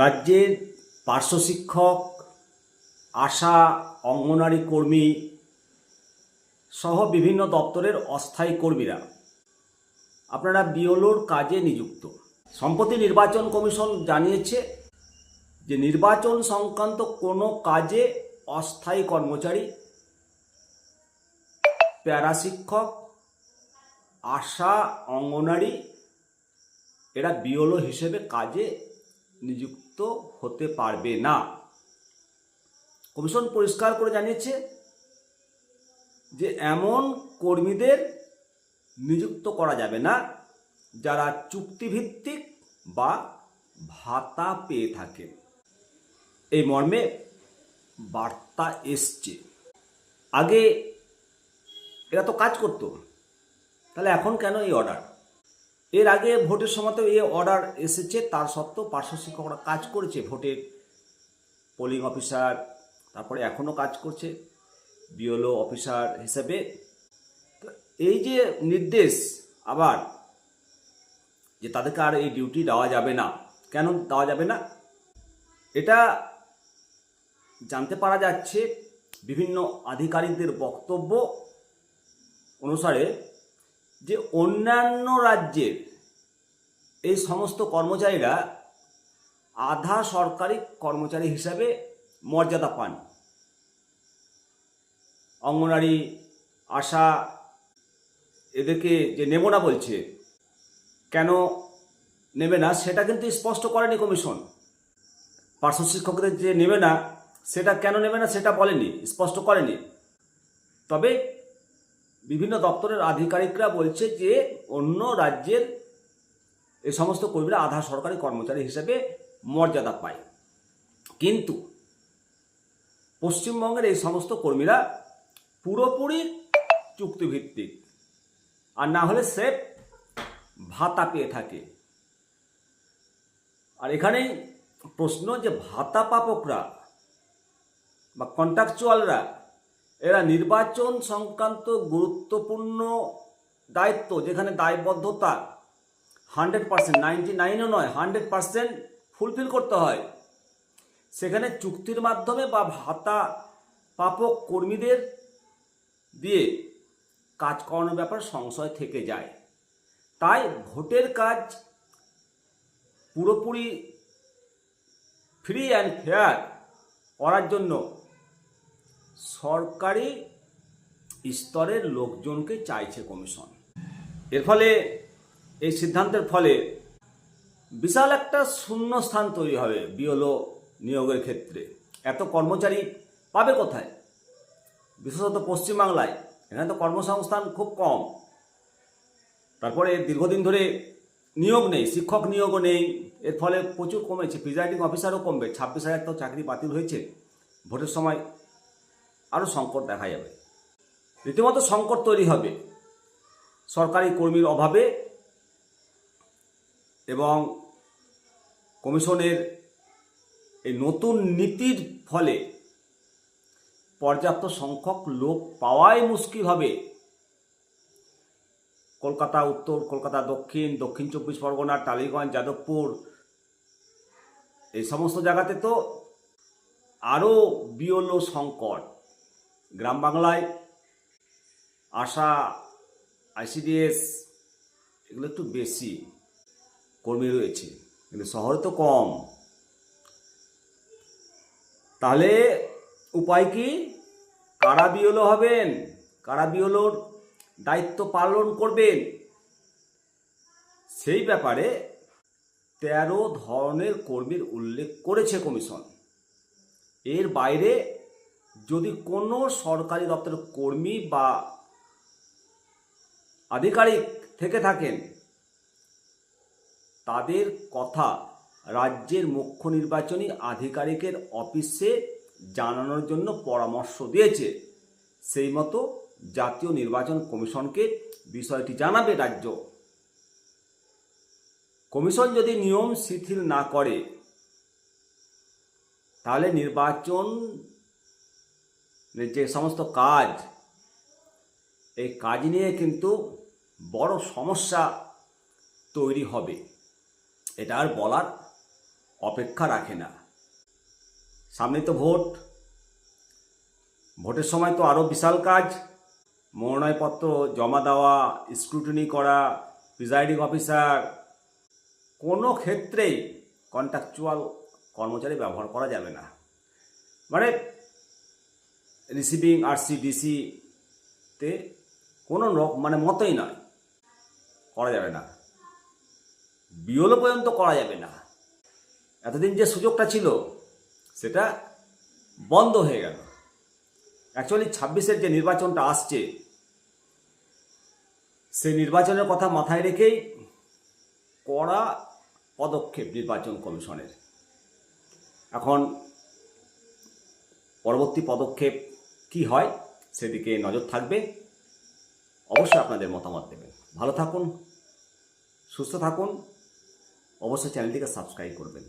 রাজ্যের পার্শ্ব শিক্ষক, আশা, অঙ্গনারী কর্মী সহ বিভিন্ন দপ্তরের অস্থায়ী কর্মীরা। আপনারা বিওলোর কাজে নিযুক্ত। সম্প্রতি নির্বাচন কমিশন জানিয়েছে যে নির্বাচন সংক্রান্ত কোনো কাজে অস্থায়ী কর্মচারী প্যারা শিক্ষক আশা, অঙ্গনারী, এরা বিওলো হিসেবে কাজে নিযুক্ত। হতে পারবে না। কমিশন পরিষ্কার করে জানিয়েছে যে এমন কর্মীদের নিযুক্ত করা যাবে না যারা চুক্তিভিত্তিক বা ভাতা পেয়ে থাকে। এই মর্মে বার্তা এসছে। আগে এরা তো কাজ করতো, তাহলে এখন কেন এই অর্ডার এর আগে ভোটের সময় তো এই অর্ডার এসেছে, তার সত্ত্বেও পার্শ্ব শিক্ষকরা কাজ করেছে ভোটের। পোলিং অফিসার, তারপরে এখনও কাজ করছে বিওলো অফিসার হিসেবে। এই যে নির্দেশ আবার যে তাদেরকে আর এই ডিউটি দেওয়া যাবে না, কেন দেওয়া যাবে না? এটা জানতে পারা যাচ্ছে বিভিন্ন আধিকারিকদের বক্তব্য অনুসারে যে অন্যান্য রাজ্যের এই সমস্ত কর্মচারীরা আধা সরকারি কর্মচারী হিসাবে মর্যাদা পান। অঙ্গনারী, আশা, এদেরকে যে নেব না বলছে, কেন নেবে না সেটা কিন্তু স্পষ্ট করেনি কমিশন। পার্শ্ব শিক্ষকদের যে নেবে না, সেটা কেন নেবে না সেটা বলেনি, স্পষ্ট করেনি। তবে বিভিন্ন দপ্তরের আধিকারিকরা বলছে যে অন্য রাজ্যের এই সমস্ত কর্মীরা আধা সরকারি কর্মচারী হিসেবে মর্যাদা পায়। কিন্তু পশ্চিমবঙ্গের এই সমস্ত কর্মীরা পুরোপুরি চুক্তিভিত্তিক। আর না হলে সে ভাতা পেয়ে থাকে। আর এখানেই প্রশ্ন যে ভাতা পাপকরা বা কন্ট্রাকচুয়ালরা এরা নির্বাচন সংক্রান্ত গুরুত্বপূর্ণ দায়িত্ব, যেখানে দায়বদ্ধতা হান্ড্রেড পার্সেন্ট, নাইনটি নাইনও নয়, হান্ড্রেড পার্সেন্ট ফুলফিল করতে হয়। সেখানে চুক্তির মাধ্যমে বা ভাতা পাপক কর্মীদের দিয়ে কাজ করানোর ব্যাপার সংশয় থেকে যায়। তাই ভোটের কাজ পুরোপুরি ফ্রি অ্যান্ড ফেয়ার করার জন্য সরকারি স্তরের লোকজনকে চাইছে কমিশন। এর ফলে, এই সিদ্ধান্তের ফলে বিশাল একটা শূন্যস্থান তৈরি হবে বিওলো নিয়োগের ক্ষেত্রে। এত কর্মচারী পাবে কোথায়? বিশেষত পশ্চিমবাংলায়। এখানে তো কর্মসংস্থান খুব কম। তারপরে দীর্ঘদিন ধরে নিয়োগ নেই, শিক্ষক নিয়োগও নেই। এর ফলে প্রচুর কমেছে, প্রিজাইডিং অফিসারও কমবে। ছাব্বিশ হাজার তো চাকরি বাতিল হয়েছে। ভোটের সময় আরও সংকট দেখা যাবে। রীতিমতো সংকট তৈরি হবে। সরকারি কর্মীর অভাবে এবং কমিশনের এই নতুন নীতির ফলে পর্যাপ্ত সংখ্যক লোক পাওয়াই মুশকিল হবে। কলকাতা উত্তর, কলকাতা দক্ষিণ দক্ষিণ চব্বিশ পরগনা, টালিগঞ্জ, যাদবপুর, এই সমস্ত জায়গাতে তো আরও বিওলো সংকট। গ্রাম বাংলায় আশা, আইসিডিএস এগুলো একটু বেশি কর্মী রয়েছে, কিন্তু শহরে তো কম। তাহলে উপায় কি? কারা বিওলো হবেন? কারা বিওলোর দায়িত্ব পালন করবেন? সেই ব্যাপারে তেরো ধরনের কর্মীর উল্লেখ করেছে কমিশন। এর বাইরে যদি কোনো সরকারি দপ্তরের কর্মী বা আধিকারিক থেকে থাকেন, তাদের কথা রাজ্যের মুখ্য নির্বাচনী আধিকারিকের অফিসে জানানোর জন্য পরামর্শ দিয়েছে। সেই মতো জাতীয় নির্বাচন কমিশনকে বিষয়টি জানাবে রাজ্য। কমিশন যদি নিয়ম শিথিল না করে, তাহলে নির্বাচন যে সমস্ত কাজ, এই কাজ নিয়ে কিন্তু বড় সমস্যা তৈরি হবে। এটা আর বলার অপেক্ষা রাখে না। সামনে তো ভোট। ভোটের সময় তো আরও বিশাল কাজ। মনোনয়নপত্র জমা দেওয়া স্ক্রুটিনি করা প্রিজাইডিং অফিসার কোনো ক্ষেত্রেই কন্ট্রাকচুয়াল কর্মচারী ব্যবহার করা যাবে না। মানে রিসিভিং আরসি ডিসিতে কোনো মানে মতই নয়। করা যাবে না। বিওলো পর্যন্ত করা যাবে না। এতদিন যে সুযোগটা ছিল, সেটা বন্ধ হয়ে গেল। অ্যাকচুয়ালি ছাব্বিশের যে নির্বাচনটা আসছে, সেই নির্বাচনের কথা মাথায় রেখেই কড়া পদক্ষেপ নির্বাচন কমিশনের। এখন পরবর্তী পদক্ষেপ কি হয় সেদিকে নজর থাকবে। অবশ্যই আপনাদের মতামত দেবেন। ভালো থাকুন, সুস্থ থাকুন, অবশ্যই চ্যানেলটিকে সাবস্ক্রাইব করবেন।